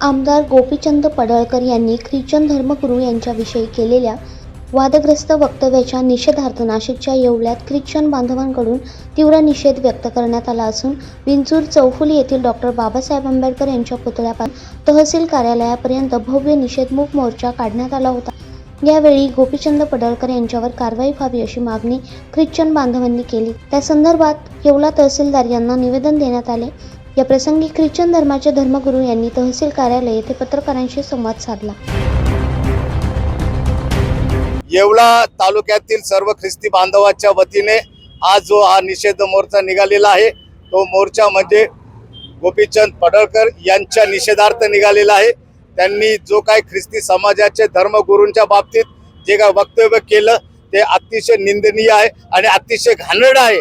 आमदार गोपीचंद पडळकर यांनी ख्रिश्चन धर्मगुरू यांच्याविषयी केलेल्या वादग्रस्त वक्तव्याच्या निषेधार्थ नाशिकच्या येवल्यात ख्रिश्चन बांधवांकडून तीव्र निषेध व्यक्त करण्यात आला असून विंचूर चौफुली येथील डॉक्टर बाबासाहेब आंबेडकर यांच्या पुतळ्यापासून तहसील कार्यालयापर्यंत भव्य निषेधमूक मोर्चा काढण्यात आला होता. यावेळी गोपीचंद पडळकर यांच्यावर कारवाई व्हावी अशी मागणी ख्रिश्चन बांधवांनी केली. त्या संदर्भात येवला तहसीलदार यांना निवेदन देण्यात आले. या प्रसंगी ख्रिश्चन धर्माचे धर्मगुरू यांनी तहसील कार्यालय येथे पत्रकारांशी संवाद साधला. येवला तालुक्यातील सर्व ख्रिस्ती बांधवाच्या वतीने आज जो हा निषेध मोर्चा निघालेला आहे तो मोर्चा म्हणजे गोपीचंद पडळकर यांच्या निषेधार्थ निघालेला आहे. त्यांनी जो काय ख्रिस्ती समाजाचे धर्मगुरूंच्या बाबतीत जे काय वक्तव्य केलं ते अतिशय निंदनीय आहे आणि अतिशय घाणेरड आहे.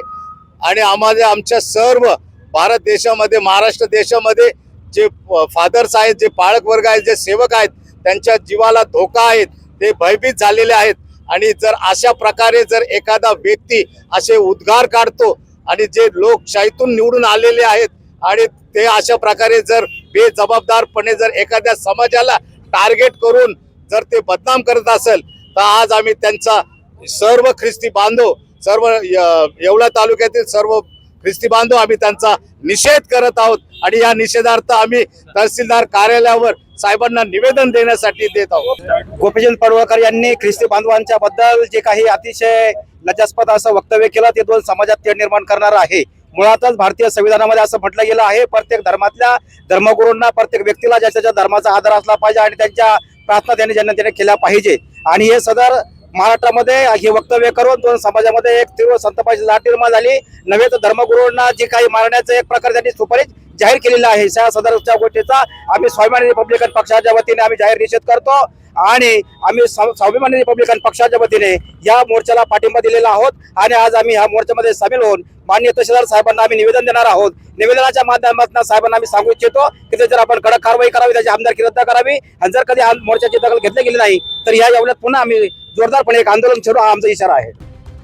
आणि आम्हाला आमच्या सर्व भारत देशामध्ये महाराष्ट्र देशामध्ये जे फादर्स आहेत जे पाळक वर्ग आहेत जे सेवक आहेत त्यांच्या जीवाला धोका आहेत ते भयभीत झालेले आहेत. आणि जर अशा प्रकारे जर एखादा व्यक्ती असे उद्गार काढतो आणि जे लोकशाहीतून निवडून आलेले आहेत आणि ते अशा प्रकारे जर बेजबाबदारपणे जर एखाद्या समाजाला टार्गेट करून जर ते बदनाम करत असेल तर आज आम्ही त्यांचा सर्व ख्रिस्ती बांधव सर्व य- येवला तालुक्यातील सर्व ख्रिस्ती बांधव आम्ही त्यांचा निषेध करत आहोत आणि या निषेधार्थ आम्ही तहसीलदार कार्यालयावर साहेबांना निवेदन देण्यासाठी देत आहोत. गोपीचंद पडवळकर यांनी ख्रिस्ती बांधवांच्या बद्दल जे काही अतिशय लज्जास्पद असं वक्तव्य केलं ते दोन समाजात तेढ निर्माण करणार आहे. मुळातच भारतीय संविधानामध्ये असं म्हटलं गेलं आहे प्रत्येक धर्मातल्या धर्मगुरूंना प्रत्येक व्यक्तीला ज्याच्या धर्माचा आदर असला पाहिजे आणि त्यांच्या प्रार्थना त्यांनी जनतेने केल्या पाहिजे. आणि हे सदर महाराष्ट्रामध्ये हे वक्तव्य करून दोन समाजामध्ये एक तीव्र संतापाची लाट निर्माण झाली. नव्हे तर धर्मगुरूंना जे काही मारण्याचं एक प्रकार त्यांनी सुपारीच जाहीर केलेला आहे. त्या सदरच्या गोष्टीचा आम्ही स्वाभिमानी रिपब्लिकन पक्षाच्या वतीने आम्ही जाहीर निषेध करतो आणि आम्ही स्वाभिमानी रिपब्लिकन पक्षाच्या वतीने या मोर्चाला पाठिंबा दिलेला आहोत आणि आज आम्ही ह्या मोर्चामध्ये सामील होऊन माननीय तहसीलदार साहेबांना आम्ही निवेदन देणार आहोत. निवेदनाच्या माध्यमातून साहेबांना आम्ही सांगू इच्छितो की जर आपण कडक कारवाई करावी त्याची आमदारकी रद्द करावी आणि जर कधी मोर्चाची दखल घेतली गेली नाही तर या एवढ्यात पुन्हा आम्ही जोरदारपणे एक आंदोलन छेडू हा आमचा इशारा आहे.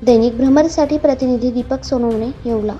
दैनिक भ्रमरसाठी प्रतिनिधी दीपक सोनवणे येवला.